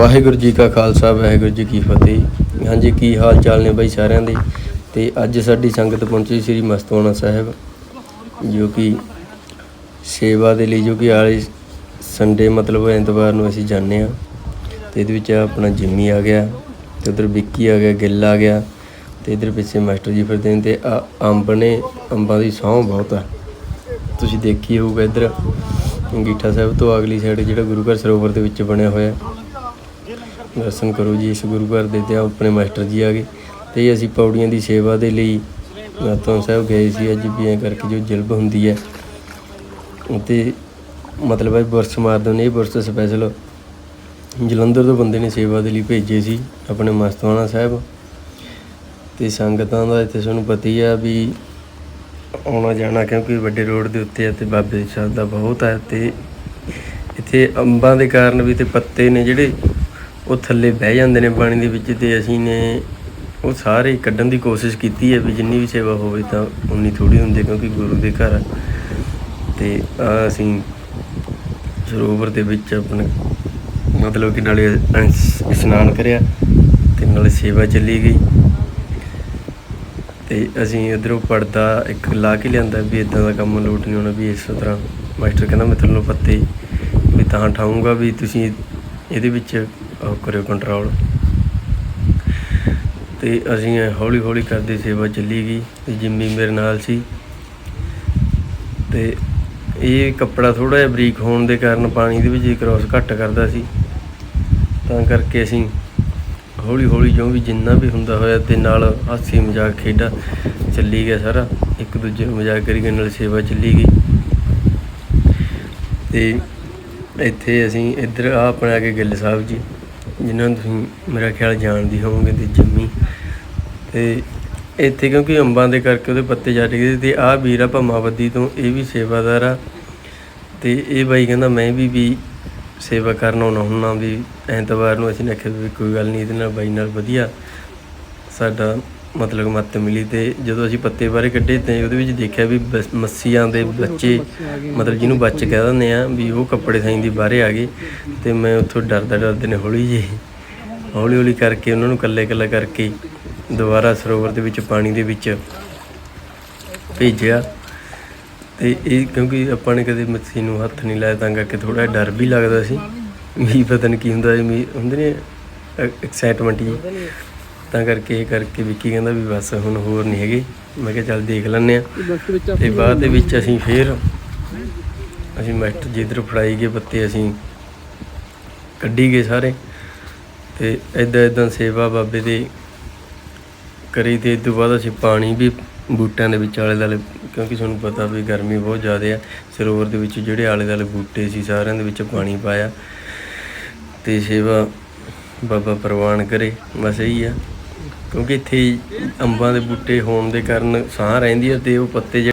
ਵਾਹਿਗੁਰੂ ਜੀ ਕਾ ਖਾਲਸਾ, ਵਾਹਿਗੁਰੂ ਜੀ ਕੀ ਫਤਿਹ। ਹਾਂਜੀ, ਕੀ ਹਾਲ ਚਾਲ ਨੇ ਬਾਈ ਸਾਰਿਆਂ ਦੇ? ਤੇ ਅੱਜ ਸਾਡੀ ਸੰਗਤ ਪਹੁੰਚੀ ਸ੍ਰੀ ਮਸਤਵਾਣਾ ਸਾਹਿਬ, ਜੋ ਕਿ ਸੇਵਾ ਦੇ ਲਈ, ਜੋ ਕਿ ਆਲੇ ਸੰਡੇ, ਮਤਲਬ ਐਤਵਾਰ ਨੂੰ ਅਸੀਂ ਜਾਂਦੇ ਆ ਤੇ ਇਹਦੇ ਵਿੱਚ ਆਪਣਾ ਜਿੰਮੀ ਆ ਗਿਆ, ਤੇ ਉਧਰ ਵਿੱਕੀ ਆ ਗਿਆ, ਗਿੱਲ ਆ ਗਿਆ, ਤੇ ਇਧਰ ਪਿੱਛੇ ਮਾਸਟਰ ਜੀ ਫਿਰਦੇ ਨੇ, ਤੇ ਆ ਅੰਬ ਨੇ, ਅੰਬਾਂ ਦੀ ਸੌਂ ਬਹੁਤ ਆ। ਤੁਸੀਂ ਦੇਖੀ ਹੋਊਗਾ ਇਧਰ ਅੰਗੀਠਾ ਸਾਹਿਬ ਤੋਂ ਅਗਲੀ ਸਾਈਡ ਜਿਹੜਾ ਗੁਰੂ ਘਰ ਸਰੋਵਰ ਦੇ ਵਿੱਚ ਬਣਿਆ ਹੋਇਆ। ਦਰਸ਼ਨ ਕਰੋ ਜੀ, ਇਸ ਗੁਰੂ ਘਰ ਦੇ ਤੇ ਆਪਣੇ ਮਾਸਟਰ ਜੀ ਆ ਗਏ ਤੇ ਅਸੀਂ ਪੌੜੀਆਂ ਦੀ ਸੇਵਾ ਦੇ ਲਈ ਨਾਤੋਂ ਸਾਹਿਬ ਗਏ ਸੀ, ਅੱਜ ਵੀ ਐਂ ਕਰਕੇ ਜੋ ਜਲਬ ਹੁੰਦੀ ਹੈ। ਤੇ ਮਤਲਬ ਹੈ ਬੁਰਸ ਮਾਰਦੇ ਨੇ, ਇਹ ਬੁਰਸ ਸਪੈਸ਼ਲ ਜਲੰਧਰ ਤੋਂ ਬੰਦੇ ਨੇ ਸੇਵਾ ਦੇ ਲਈ ਭੇਜੇ ਸੀ, ਆਪਣੇ ਮਸਤਵਾਣਾ ਸਾਹਿਬ। ਤੇ ਸੰਗਤਾਂ ਦਾ ਇੱਥੇ ਤੁਹਾਨੂੰ ਪਤਾ ਹੀ ਆ ਵੀ ਆਉਣਾ ਜਾਣਾ ਕਿਉਂਕਿ ਵੱਡੇ ਰੋਡ ਦੇ ਉੱਤੇ ਹੈ ਤੇ ਬਾਬੇ ਸਾਹਿਬ ਦਾ ਬਹੁਤ ਹੈ ਤੇ ਇੱਥੇ ਅੰਬਾਂ ਦੇ ਕਾਰਨ ਵੀ ਤੇ ਪੱਤੇ ਨੇ ਜਿਹੜੇ ਉਹ ਥੱਲੇ ਬਹਿ ਜਾਂਦੇ ਨੇ ਪਾਣੀ ਦੇ ਵਿੱਚ ਤੇ ਅਸੀਂ ਨੇ ਉਹ ਸਾਰੇ ਕੱਢਣ ਦੀ ਕੋਸ਼ਿਸ਼ ਕੀਤੀ ਹੈ ਵੀ ਜਿੰਨੀ ਵੀ ਸੇਵਾ ਹੋਵੇ ਤਾਂ ਉਨੀ ਥੋੜੀ ਹੁੰਦੀ ਕਿਉਂਕਿ ਗੁਰੂ ਦੇ ਘਰ ਆ। ਤੇ ਆਹ ਅਸੀਂ ਸਰੋਵਰ ਦੇ ਵਿੱਚ ਆਪਣਾ ਮਤਲਬ ਕਿ ਨਾਲੇ ਇਸ- ਇਸ਼ਨਾਨ ਕਰਿਆ ਤੇ ਨਾਲੇ ਸੇਵਾ ਚੱਲੀ ਗਈ ਤੇ ਅਸੀਂ ਇਧਰੋਂ ਪਰਦਾ ਇੱਕ ਲਾ ਕੇ ਲਿਆਂਦਾ ਵੀ ਇਦਾਂ ਦਾ ਕੰਮ ਲੋਟ ਨਹੀਂ ਹੋਣਾ ਵੀ ਇਸ ਤਰ੍ਹਾਂ ਮਾਸਟਰ ਕਹਿੰਦਾ ਮੈਂ ਤੁਹਾਨੂੰ ਪੱਤੇ ਵੀ ਤਾਂ ਠਾਉਂਗਾ ਵੀ ਤੁਸੀਂ ਇਹਦੇ ਵਿੱਚ ਉਹ ਕਰਿਓ ਕੰਟਰੋਲ ਤੇ ਅਸੀਂ ਹੌਲੀ ਹੌਲੀ ਕਰਦੇ ਸੇਵਾ ਚੱਲੀ ਗਈ ਤੇ ਜਿੰਮੀ ਮੇਰੇ ਨਾਲ ਸੀ। ਤੇ ਇਹ ਕੱਪੜਾ ਥੋੜਾ ਜਿਹਾ ਬਰੀਕ ਹੋਣ ਦੇ ਕਾਰਨ ਪਾਣੀ ਦੇ ਵਿੱਚ ਕ੍ਰਾਸ ਘੱਟ ਕਰਦਾ ਸੀ। ਤਾਂ ਕਰਕੇ ਅਸੀਂ ਹੌਲੀ ਹੌਲੀ ਜੋ ਵੀ ਜਿੰਨਾ ਵੀ ਹੁੰਦਾ ਹੋਇਆ ਤੇ ਨਾਲ ਹਾਸੀ ਮਜ਼ਾਕ ਖੇਡਾ ਚੱਲੀ ਗਿਆ ਸਾਰਾ। ਇੱਕ ਦੂਜੇ ਨੂੰ ਮਜ਼ਾਕ ਕਰੀ ਗਏ ਨਾਲ ਸੇਵਾ ਚੱਲੀ ਗਈ। ਤੇ ਇੱਥੇ ਅਸੀਂ ਇੱਧਰ ਆ ਆਪਣੇ ਆ ਕੇ ਗਿੱਲ ਸਾਹਿਬ ਜੀ। ਜਿਨ੍ਹਾਂ ਨੂੰ ਤੁਸੀਂ ਮੇਰਾ ਖਿਆਲ ਜਾਣਦੀ ਹੋਵੋਗੇ ਤੇ ਜੰਮੀ। ਤੇ ਇੱਥੇ ਕਿਉਂਕਿ ਅੰਬਾਂ ਦੇ ਕਰਕੇ ਉਹਦੇ ਪੱਤੇ ਜੱਟ ਗਏ ਤੇ ਆਹ ਵੀਰ ਆ ਭਮਾਵਦੀ ਤੋਂ, ਇਹ ਵੀ ਸੇਵਾਦਾਰ ਆ। ਤੇ ਇਹ ਬਾਈ ਕਹਿੰਦਾ, ਮੈਂ ਵੀ ਵੀ ਸੇਵਾ ਕਰਨ ਆਉਣਾ ਹੁੰਨਾ ਵੀ ਐਤਵਾਰ ਨੂੰ। ਅਸੀਂ ਨੇ ਆਖਿਆ ਵੀ ਕੋਈ ਗੱਲ ਨਹੀਂ, ਇਹਦੇ ਨਾਲ ਬਾਈ ਨਾਲ ਵਧੀਆ। ਸਾਡਾ ਮਤਲਬ ਮੱਤ ਮਿਲੀ ਤੇ ਜਦੋਂ ਅਸੀਂ ਪੱਤੇ ਬਾਰੇ ਕੱਢੇ ਤੇ ਉਹਦੇ ਵਿੱਚ ਦੇਖਿਆ ਵੀ ਬਸ- ਮੱਸੀਆਂ ਦੇ ਬੱਚੇ ਮਤਲਬ ਜਿਹਨੂੰ ਬੱਚ ਕਹਿ ਦਿੰਦੇ ਆ ਵੀ ਉਹ ਕੱਪੜੇ ਸਾਈਂ ਦੀ ਬਾਹਰੇ ਆ ਗਏ ਤੇ ਮੈਂ ਉੱਥੋਂ ਡਰਦਾ ਡਰਦੇ ਨੇ ਹੌਲੀ ਜਿਹੀ ਹੌਲੀ ਹੌਲੀ ਕਰਕੇ ਉਹਨਾਂ ਨੂੰ ਇਕੱਲੇ ਇਕੱਲੇ ਕਰਕੇ ਦੁਬਾਰਾ ਸਰੋਵਰ ਦੇ ਵਿੱਚ ਪਾਣੀ ਦੇ ਵਿੱਚ ਭੇਜਿਆ। ਤੇ ਇਹ ਕਿਉਂਕਿ ਆਪਾਂ ਨੇ ਕਦੇ ਮੱਛੀ ਨੂੰ ਹੱਥ ਨਹੀਂ ਲਾਇਆ ਤਾਂ ਕਰਕੇ ਥੋੜਾ ਡਰ ਵੀ ਲੱਗਦਾ ਸੀ। ਵੀ ਪਤਾ ਨਹੀਂ ਕੀ ਹੁੰਦਾ ਇਹ ਹੁੰਦੇ ਨੇ ਐਕਸਾਈਟਮੈਂਟ ਜੀ ਤਾਂ ਕਰਕੇ ਇਹ ਕਰਕੇ ਵਿੱਕੀ ਕਹਿੰਦਾ ਵੀ ਬਸ ਹੁਣ ਹੋਰ ਨਹੀਂ ਹੈਗੇ। ਮੈਂ ਕਿਹਾ ਚੱਲ ਦੇਖ ਲੈਂਦੇ ਆ ਤੇ ਬਾਅਦ ਦੇ ਵਿੱਚ ਅਸੀਂ ਫੇਰ ਅਸੀਂ ਮਾਸਟਰ ਜੀ ਇੱਧਰ ਫੜਾਈ ਗਏ ਬੱਤੇ ਅਸੀਂ ਕੱਢੀ ਗਏ ਸਾਰੇ। ਤੇ ਇਦਾਂ ਇਦਾਂ ਸੇਵਾ ਬਾਬੇ ਦੇ ਕਰੀ ਤੇ ਇਸ ਤੋਂ ਬਾਅਦ ਅਸੀਂ ਪਾਣੀ ਵੀ ਬੂਟਿਆਂ ਦੇ ਵਿੱਚ ਆਲੇ ਦੁਆਲੇ ਕਿਉਂਕਿ ਤੁਹਾਨੂੰ ਪਤਾ ਵੀ ਗਰਮੀ ਬਹੁਤ ਜ਼ਿਆਦਾ ਆ। ਸਰੋਵਰ ਦੇ ਵਿੱਚ ਜਿਹੜੇ ਆਲੇ ਦੁਆਲੇ ਬੂਟੇ ਸੀ ਸਾਰਿਆਂ ਦੇ ਵਿੱਚ ਪਾਣੀ ਪਾਇਆ। ਤੇ ਸੇਵਾ ਬਾਬਾ ਪ੍ਰਵਾਨ ਕਰੇ ਬਸ ਇਹੀ ਆ। ਕਿਉਂਕਿ ਇੱਥੇ ਅੰਬਾਂ ਦੇ ਬੂਟੇ ਹੋਣ ਦੇ ਕਾਰਨ ਸਾਹ ਰਹਿੰਦੀ ਹੈ ਤੇ ਉਹ ਪੱਤੇ ਜਿਹੜੇ